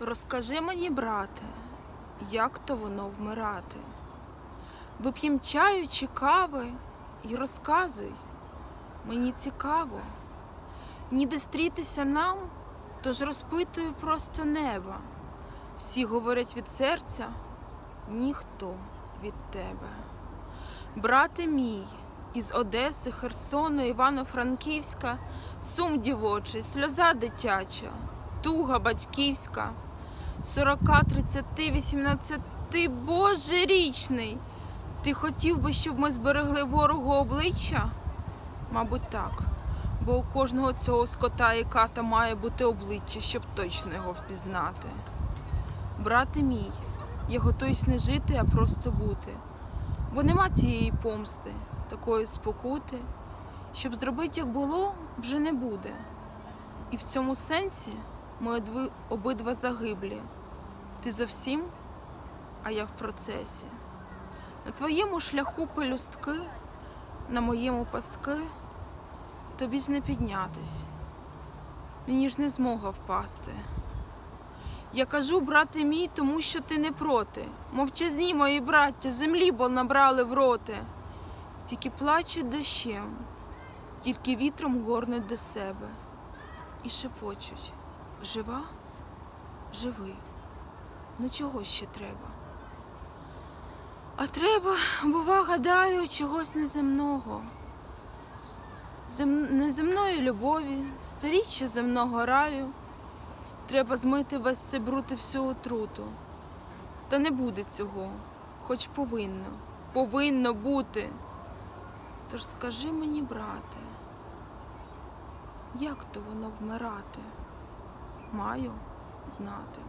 Розкажи мені, брате, як то воно вмирати? Вип'єм чаю чи кави і розказуй, мені цікаво. Ніде стрітися нам, тож розпитую просто неба. Всі говорять від серця, ніхто від тебе. Брате мій, із Одеси, Херсону, Івано-Франківська, сум дівочий, сльоза дитяча, туга батьківська, сорока, тридцяти, вісімнадцяти, Боже річний. Ти хотів би, щоб ми зберегли ворогу обличчя? Мабуть, так. Бо у кожного цього скота і ката має бути обличчя, щоб точно його впізнати. Брате мій, я готуюсь не жити, а просто бути. Бо нема цієї помсти, такої спокути, щоб зробити, як було, вже не буде. І в цьому сенсі ми обидва загиблі. Ти зовсім, а я в процесі. На твоєму шляху пелюстки, на моєму пастки, тобі ж не піднятись, мені ж не змога впасти. Я кажу, брате мій, тому що ти не проти. Мовчазні мої браття, землі бо набрали в роти. Тільки плачуть дощем, тільки вітром горнуть до себе і шепочуть жива, живи. Ну чого ще треба? А треба, бува, гадаю, чогось неземного, зем... неземної любові, сторіччя земного раю. Треба змити весь цей бруд і всю отруту. Та не буде цього, хоч повинно, повинно бути. Тож скажи мені, брате, як то воно вмирати? Маю знати.